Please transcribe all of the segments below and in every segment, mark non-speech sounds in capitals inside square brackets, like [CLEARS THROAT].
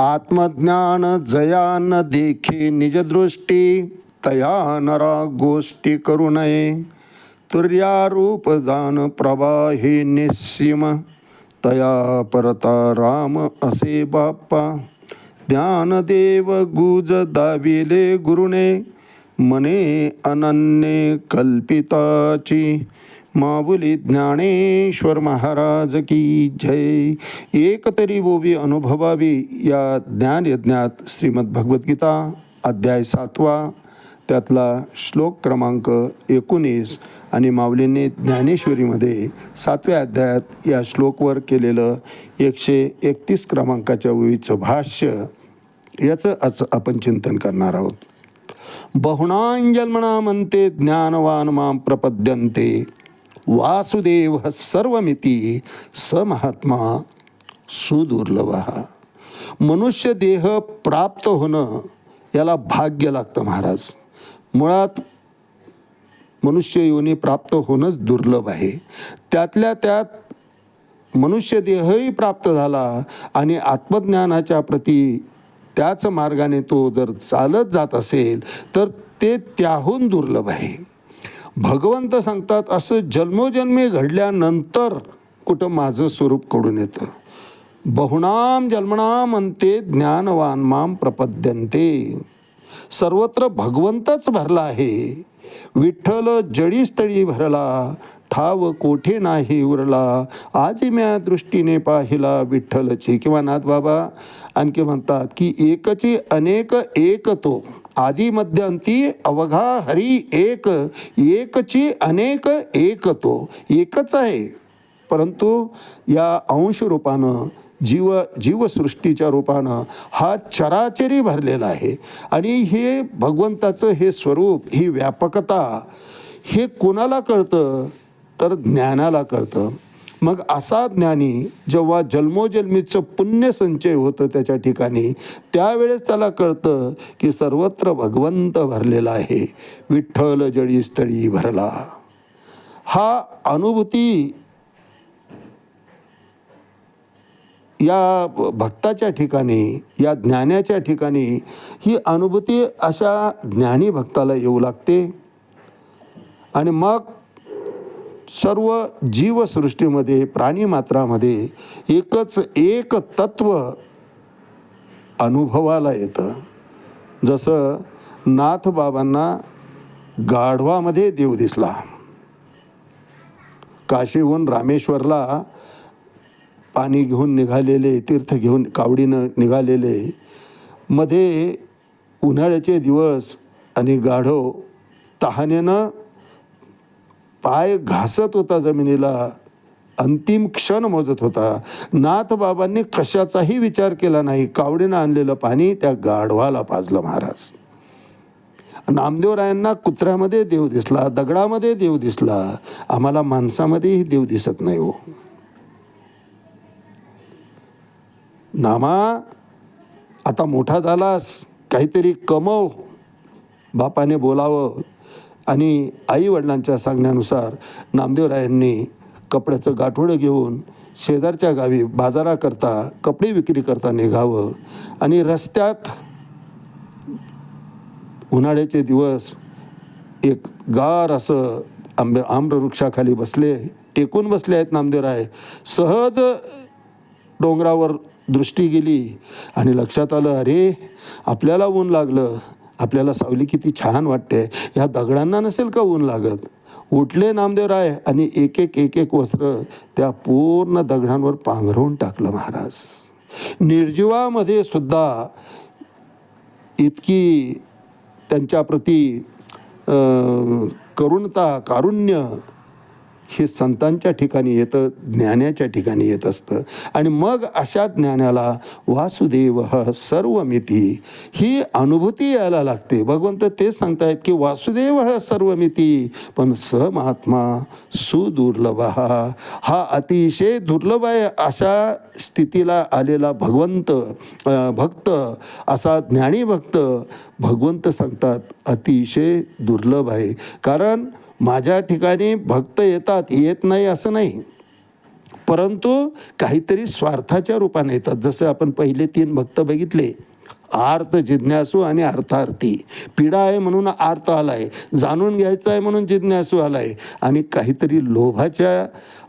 आत्मज्ञान जया न देखे निजदृष्टी तया नरा गोष्टी करू नये. तुर्यारूप जान प्रवाहे निस्सीम तया परता राम असे बाप्पा. ज्ञानदेव गुज दाविले गुरुने मने अनन्ये कल्पिताची. माऊली ज्ञानेश्वर महाराज की जय। एक तरी बोबी अनुभवावी या ज्ञानयज्ञात श्रीमद भगवद्गीता अध्याय सातवा त्यातला श्लोक क्रमांक एकोणीस आणि माऊलींनी ज्ञानेश्वरीमध्ये सातव्या अध्यायात या श्लोकवर केलेलं एकशे एकतीस क्रमांकाच्या ओळीचं भाष्य याचं आज आपण चिंतन करणार आहोत. बहुणांजन्मना म्हणते ज्ञानवान माम प्रपद्यंते वासुदेव सर्वमिती स महात्मा सुदुर्लभ. मनुष्य देह प्राप्त होणं याला भाग्य लागतं महाराज. मुळात मनुष्य योनी प्राप्त होणंच दुर्लभ आहे. त्यातल्या त्यात मनुष्य देहही प्राप्त झाला आणि आत्मज्ञानाच्या प्रती त्याच मार्गाने तो जर चालत जात असेल तर ते त्याहून दुर्लभ आहे. भगवंत सांगतात असं जन्मोजन्मी घडल्यानंतर कुठं माझं स्वरूपकडून येतं. बहुणाम जन्मणाम अंते ज्ञानवान माम प्रपद्यंते सर्वत्र भगवंतच भरला आहे. विठ्ठल जडीस्थळी भरला ठाव कोठे नाही उरला? आज म्या दृष्टीने पाहिला विठ्ठलची. किंवा नाथ बाबा आणखी म्हणतात की एकची अनेक एक तो. आदी मध्यंती अवघा हरी एक. एकची अनेक एक तो. एकच आहे. परंतु या अंश रूपानं जीव जीवसृष्टीच्या रूपानं हा चराचरी भरलेला आहे. आणि हे भगवंताचं हे स्वरूप ही व्यापकता हे कोणाला कळतं? तर ज्ञानाला कळतं. मग असा ज्ञानी जेव्हा जन्मोजन्मीचं पुण्य संचय होतं त्याच्या ठिकाणी त्यावेळेस त्याला कळतं की सर्वत्र भगवंत भरलेला आहे. विठ्ठल जळी स्थळी भरला. हा अनुभूती या भक्ताच्या ठिकाणी या ज्ञानाच्या ठिकाणी ही अनुभूती अशा ज्ञानी भक्ताला येऊ लागते. आणि मग सर्व जीवसृष्टीमध्ये प्राणीमात्रामध्ये एकच एक तत्व अनुभवाला येतं. जसं नाथबाबांना गाढवामध्ये देव दिसला. काशीहून रामेश्वरला पाणी घेऊन निघालेले तीर्थ घेऊन कावडीनं निघालेले. मध्ये उन्हाळ्याचे दिवस आणि गाढव तहानेनं पाय घासत होता जमिनीला. अंतिम क्षण मोजत होता. नाथबाबांनी कशाचाही विचार केला नाही. कावडीनं आणलेलं पाणी त्या गाढवाला पाजलं महाराज. नामदेवरायांना कुत्र्यामध्ये देव दिसला दगडामध्ये देव दिसला. आम्हाला माणसामध्येही देव दिसत नाही हो. नामा आता मोठा झालास. काहीतरी कमव. बापाने बोलावं. आणि आईवडिलांच्या सांगण्यानुसार नामदेवरायांनी कपड्याचं गाठोडं घेऊन शेजारच्या गावी बाजाराकरता कपडे विक्री करता निघावं आणि रस्त्यात उन्हाळ्याचे दिवस एक गार असं आंबे आम्रवृक्षाखाली बसले टेकून बसले आहेत नामदेवराय. सहज डोंगरावर दृष्टी गेली आणि लक्षात आलं अरे आपल्याला ऊन लागलं. आपल्याला सावली किती छान वाटते. ह्या दगडांना नसेल का ऊन लागत? उठले नामदेवराय आणि एक एक एक एक वस्त्र त्या पूर्ण दगडांवर पांघरवून टाकलं महाराज. निर्जीवामध्ये सुद्धा इतकी त्यांच्याप्रती करुणता कारुण्य हे संतांच्या ठिकाणी येतं ज्ञानाच्या ठिकाणी येत असतं. आणि मग अशा ज्ञानाला वासुदेव सर्वमिती ही अनुभूती यायला लागते. भगवंत तेच सांगतायत की वासुदेव सर्वमिती पण स महात्मा सुदुर्लभ. हा अतिशय दुर्लभ आहे अशा स्थितीला आलेला भगवंत भक्त असा ज्ञानी भक्त भगवंत सांगतात अतिशय दुर्लभ आहे. कारण माझ्या ठिकाणी भक्त येतात येत नाही असं नाही. परंतु काहीतरी स्वार्थाच्या रूपाने येतात. जसं आपण पहिले तीन भक्त बघितले आर्त जिज्ञासू आणि अर्थार्थी. पीडा आहे म्हणून आर्त आहे जाणून घ्यायचं आहे म्हणून जिज्ञासू आला आहे आणि काहीतरी लोभाच्या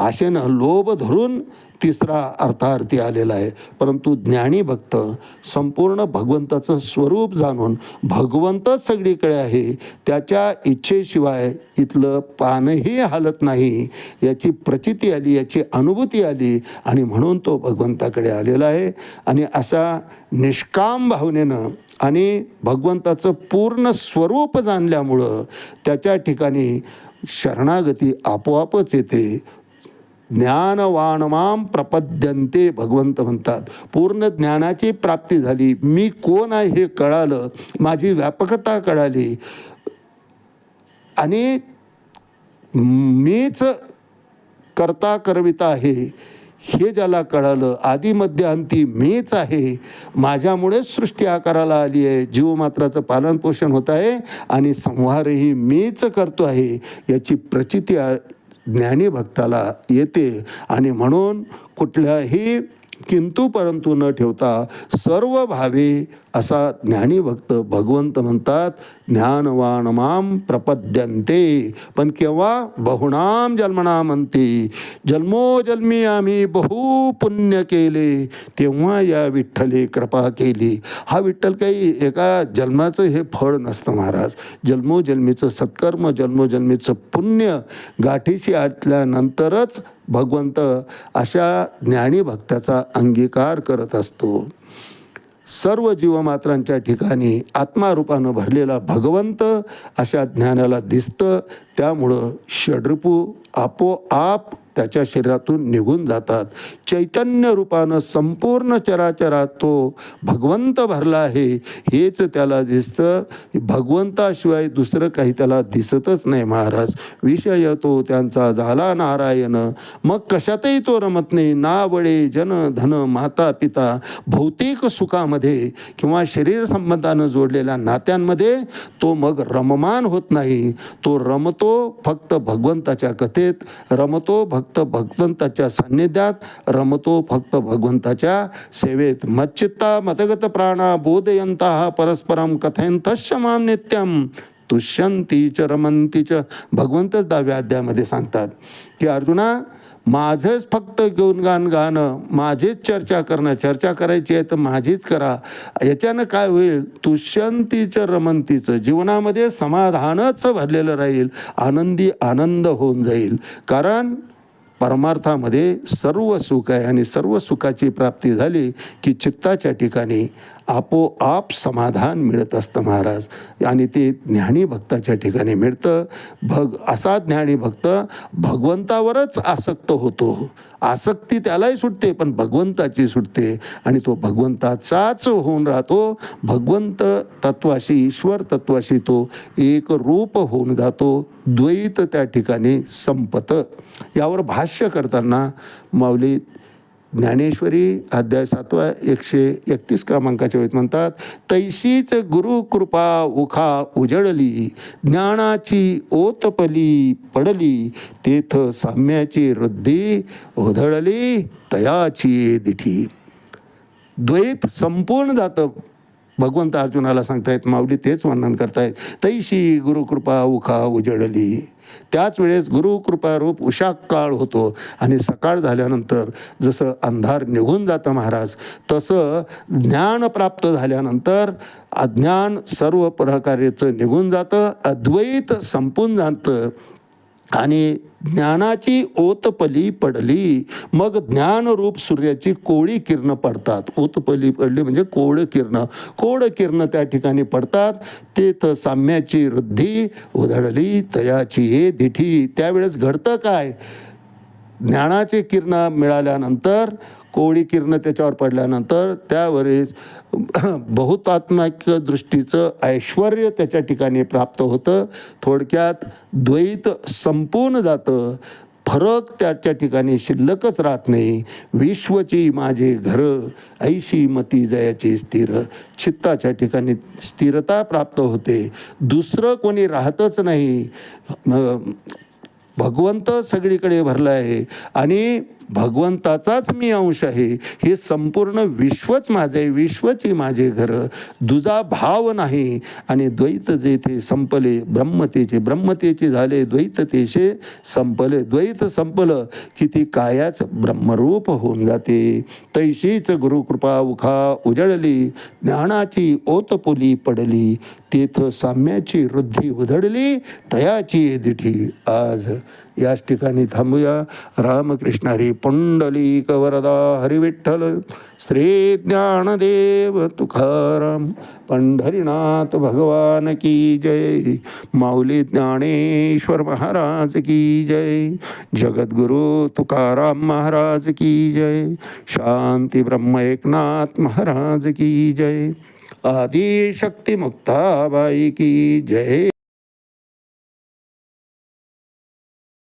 आशेनं लोभ धरून तिसरा अर्थार्थी आलेला आहे. परंतु ज्ञानी भक्त संपूर्ण भगवंताचं स्वरूप जाणून भगवंतच सगळीकडे आहे त्याच्या इच्छेशिवाय इथलं पानही हालत नाही. याची प्रचिती आली याची अनुभूती आली आणि म्हणून तो भगवंताकडे आलेला आहे. आणि असा निष्काम भावनेनं आणि भगवंताचं पूर्ण स्वरूप जाणल्यामुळं त्याच्या ठिकाणी शरणागती आपोआपच येते. ज्ञानवाणमाम प्रपद्यंते भगवंत म्हणतात. पूर्ण ज्ञानाची प्राप्ती झाली. मी कोण आहे हे कळालं. माझी व्यापकता कळाली. आणि मीच करता करविता आहे हे ज्याला कळालं. आधी मध्य अंती मीच आहे. माझ्यामुळेच सृष्टी आकाराला आली आहे. जीवमात्राचं पालनपोषण होत आहे आणि संहारही मीच करतो आहे. याची प्रचिती आ- ज्ञानी भक्ताला येते आणि म्हणून कुठल्याही किंतु परंतु न ठेवता सर्व भावे असा ज्ञानी भक्त भगवंत म्हणतात ज्ञानवान माम प्रपद्यंते पण केव्हा? बहुणाम जन्मना म्हणते. जन्मोजन्मी आम्ही बहु पुण्य केले. तेव्हा या विठ्ठले कृपा केली. हा विठ्ठल काही एका जन्माचं हे फळ नसतं महाराज. जन्मोजन्मीचं सत्कर्म जन्मोजन्मीचं पुण्य गाठीशी आटल्यानंतरच भगवंत अशा ज्ञानी भक्ताचा अंगीकार करत असतो. सर्व जीवमात्रांच्या ठिकाणी आत्मारूपानं भरलेला भगवंत अशा ज्ञानाला दिसतं. त्यामुळं षड्रिपू आपोआप त्याच्या शरीरातून निघून जातात. चैतन्य रूपानं संपूर्ण चराचरात तो भगवंत भरला आहे. हेच त्याला दिसतं. भगवंताशिवाय दुसरं काही त्याला दिसतच नाही महाराज. विषय तो त्यांचा झाला नारायण. मग कशातही तो रमत नाही. नावळे जन धन माता पिता भौतिक सुखामध्ये किंवा शरीर संबंधानं जोडलेल्या नात्यांमध्ये तो मग रममान होत नाही. तो रमतो फक्त भगवंताच्या कथेत रमतो फक्त भगवंताच्या सान्निध्यात रमतो फक्त भगवंताच्या सेवेत. मच्चित्ता मतगत प्राणा बोधयंत परस्परम कथयंतश्च माम नित्यम तुष्यंती च रमंती च. भगवंतच दहाव्या अध्यायामध्ये सांगतात की अर्जुना माझंच फक्त गुणगान गाणं माझीच चर्चा करणं चर्चा करायची आहे तर माझीच करा. याच्यानं काय होईल? तुष्यंतीचं रमंतीचं जीवनामध्ये समाधानच भरलेलं राहील. आनंदी आनंद होऊन जाईल. कारण परमार्थामध्ये सर्व सुख आहे आणि सर्व सुखाची प्राप्ती झाली की चित्ताच्या ठिकाणी आपोआप समाधान मिळत असतं महाराज. आणि ते ज्ञानी भक्ताच्या ठिकाणी मिळतं. भग असा ज्ञानी भक्त भगवंतावरच आसक्त होतो. आसक्ती त्यालाही सुटते पण भगवंताची सुटते. आणि तो भगवंताचाच होऊन राहतो. भगवंत तत्वाशी ईश्वर तत्वाशी तो एक रूप होऊन जातो. द्वैत त्या ठिकाणी संपत. यावर भाष्य करताना माऊली ज्ञानेश्वरी अध्याय सातवा एकशे एकतीस क्रमांकाच्या वेळेत म्हणतात तैशीच गुरुकृपा उखा उजळली ज्ञानाची ओतपली पडली तेथ साम्याची वृद्धी उधळली तयाची दिठी. द्वैत संपूर्ण जातं. भगवंत अर्जुनाला सांगतायत माऊली तेच वर्णन करतायत. तैशी गुरुकृपा उखा उजडली त्याच वेळेस गुरुकृपा रूप काळ होतो आणि सकाळ झाल्यानंतर जसं अंधार निघून जातं महाराज तसं ज्ञान प्राप्त झाल्यानंतर अज्ञान सर्व प्रकारेचं निघून जातं अद्वैत संपून जातं. आणि ज्ञानाची ओतपली पडली मग ज्ञानरूप सूर्याची कोळी किरणं पडतात. ओतपली पडली म्हणजे कोळ किरणं. कोळ किरणं त्या ठिकाणी पडतात. तेथ साम्याची वृद्धी उधळली तयाची हे दिठी. त्यावेळेस घडतं काय? ज्ञानाची किरणं मिळाल्यानंतर कोवळी किरणं त्याच्यावर पडल्यानंतर त्यावरील [CLEARS THROAT] बहुतात्मक दृष्टीचं ऐश्वर त्याच्या ठिकाणी प्राप्त होतं. थोडक्यात द्वैत संपून जातं. फरक त्याच्या ठिकाणी शिल्लकच राहत नाही. विश्वची माझे घर ऐशी मती जयाची स्थिर. चित्ताच्या ठिकाणी स्थिरता प्राप्त होते. दुसरं कोणी राहतच नाही. भगवंत सगळीकडे भरला आहे आणि भगवंताचाच मी अंश आहे हे संपूर्ण विश्वच माझे विश्वचे विश्वची माझे घर. दुजा भाव नाही. आणि द्वैत जेथे संपले ब्रह्मतेचे ब्रह्मतेचे झाले द्वैततेचे संपले. द्वैत संपलं की ती कायाच ब्रह्मरूप होऊन जाते. तैशीच गुरुकृपा उखा उजळली ज्ञानाची ओतपोली पडली. तेथ साम्याची वृद्धी उधळली तयाची दिठी आज. याच ठिकाणी थांबूया. रामकृष्णारी पुंडलिक वरदा हरिविठ्ठल श्री ज्ञानदेव तुकाराम पंढरीनाथ भगवान की जय. माऊली ज्ञानेश्वर महाराज की जय. जगद्गुरु तुकाराम महाराज की जय. शांती ब्रह्म एकनाथ महाराज की जय. आदिशक्ती मुक्ताबाई की जय।